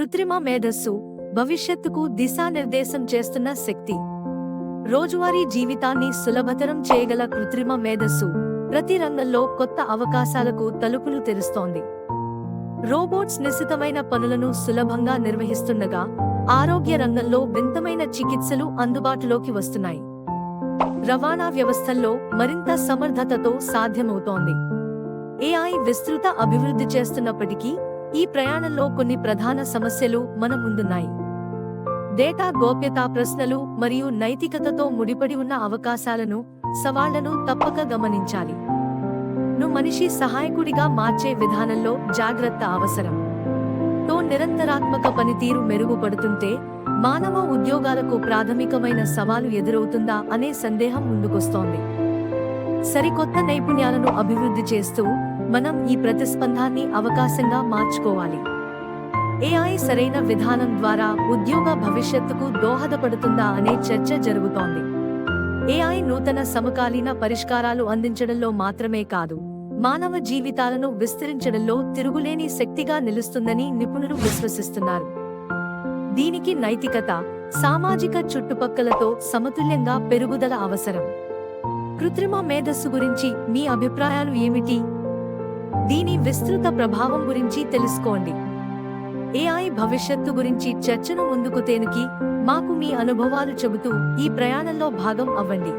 కృత్రిమ మేధస్సు భవిష్యత్తుకు దిశానిర్దేశం చేస్తున్న శక్తి. రోజువారీ జీవితాన్ని సులభతరం చేయగల కృత్రిమ మేధస్సు ప్రతి రంగంలో కొత్త అవకాశాలకు తలుపులు తెరుస్తోంది. రోబోట్స్ నిశితమైన పనులను సులభంగా నిర్వహిస్తుండగా ఆరోగ్య రంగంలో వింతమైన చికిత్సలు అందుబాటులోకి వస్తున్నాయి. రవాణా వ్యవస్థల్లో మరింత సమర్థతతో సాధ్యమవుతోంది. ఏఐ విస్తృత అభివృద్ధి చేస్తున్నప్పటికీ ఈ ప్రయాణంలో కొన్ని ప్రధాన సమస్యలు మన ముందున్నాయి. డేటా గోప్యతా ప్రశ్నలు మరియు నైతికతతో ముడిపడి ఉన్న అవకాశాలను సవాళ్ళను తప్పక గమనించాలి. ను మనిషి సహాయకుడిగా మార్చే విధానంలో జాగ్రత్త అవసరం. తో నిరంతరాత్మక పనితీరు మెరుగుపడుతుంటే మానవ ఉద్యోగాలకు ప్రాథమికమైన సవాలు ఎదురవుతుందా అనే సందేహం ముందుకొస్తోంది. సరికొత్త నైపుణ్యాలను అభివృద్ధి చేస్తూ మనం ఈ ప్రతిస్పందాన్ని అవకాశంగా మార్చుకోవాలి. ఏఐ సరైన విధానం ద్వారా ఉద్యోగ భవిష్యత్తుకు దోహదపడుతుందా అనే చర్చ జరుగుతోంది. ఏఐ నూతన సమకాలీన పరిష్కారాలు అందించడంలో మాత్రమే కాదు మానవ జీవితాలను విస్తరించడంలో తిరుగులేని శక్తిగా నిలుస్తుందని నిపుణులు విశ్వసిస్తున్నారు. దీనికి నైతికత సామాజిక చుట్టుపక్కలతో సమతుల్యంగా పెరుగుదల అవసరం. కృత్రిమ మేధస్సు గురించి మీ అభిప్రాయాలు ఏమిటి? దీని విస్తృత ప్రభావం గురించి తెలుసుకోండి. ఏఐ భవిష్యత్తు గురించి చర్చను ముందుకు తేనుకి మాకు మీ అనుభవాలు చెబుతూ ఈ ప్రయాణంలో భాగం అవ్వండి.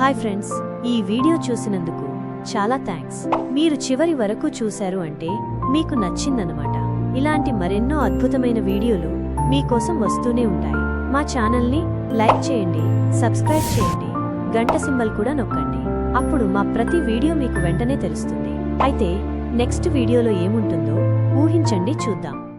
హాయ్ ఫ్రెండ్స్ ఈ వీడియో చూసినందుకు చాలా థ్యాంక్స్ మీరు చివరి వరకు చూశారు అంటే మీకు నచ్చిందనమాట ఇలాంటి మరెన్నో అద్భుతమైన వీడియోలు మీకోసం వస్తూనే ఉంటాయి. మా ఛానల్ని లైక్ చేయండి సబ్స్క్రైబ్ చేయండి. గంట సింబల్ కూడా నొక్కండి. అప్పుడు మా ప్రతి వీడియో మీకు వెంటనే తెలుస్తుంది. అయితే నెక్స్ట్ వీడియోలో ఏముంటుందో ఊహించండి చూద్దాం.